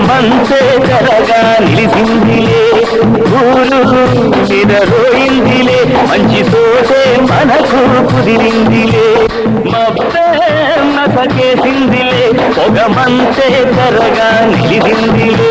మంచే కరగా నిలిచిందిలే పూలు మీద మంచి తోటే మనకు కుదిరిందిలే. మబ్బే మసకేసిందిలే ఒక మంచే కరగా నిలిచిందిలే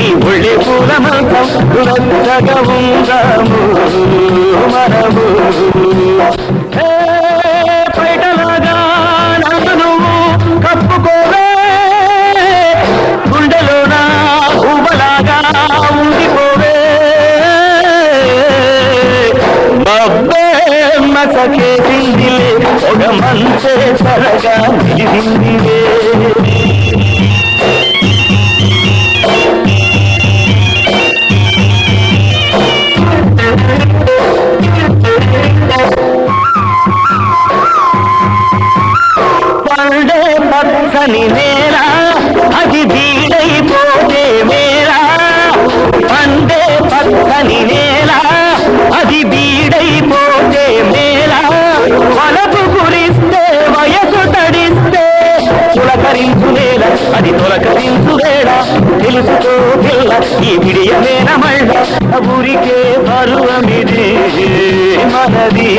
ఈ ఒళ్ళే పూల మంతం ఉందాము మనము. హే, పైటలాగా నువ్వు కప్పుకోవే గుండెలోన ఊబలాగా ఉండిపోవే. మబ్బే ఒక మంచే సరగా నిలిసిందిలే పండే పచ్చని నేల అది బీడైపోతే మేళ పండే పక్కని నేల అది బీడైపోతే మేళ వలపు గురిస్తే వయసు తడిస్తే పులకరించు నేల అది తొలకరించు వేళ. తెలుసుకో పిల్ల ఈ విడియమేన మళ్ళ? ఊరికే పరువమిది మనది.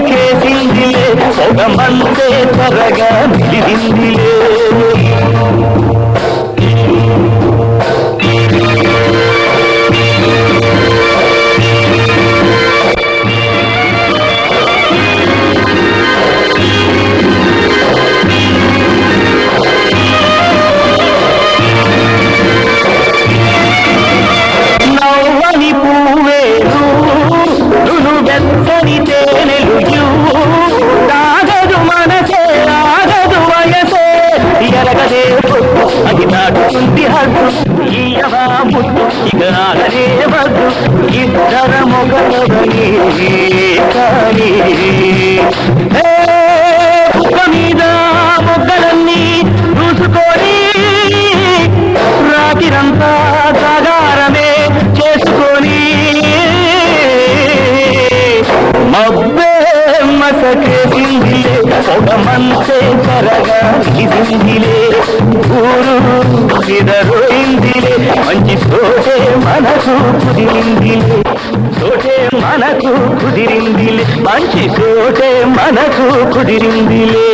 మసకేసిందిలే ఒక మందే త్వరగా నిలిదిందిలే హద్దు ఈయవా ముద్దు ఆగదే వద్దు ఇద్దర మొగలవని కానీ కుక్క మీద మొగ్గలన్నీ చూసుకొని రాత్రిరంతా జాగారమే చేసుకొని మబ్బే మసకేసిందిలే ఒక మంచే ఇదిందిలే ఊరు నిదరోయిందిలే మంచి తోటే మనకు కుదిరిందిలే. తోటే మనకు కుదిరిందిలే. మంచి తోటే మనకు కుదిరిందిలే.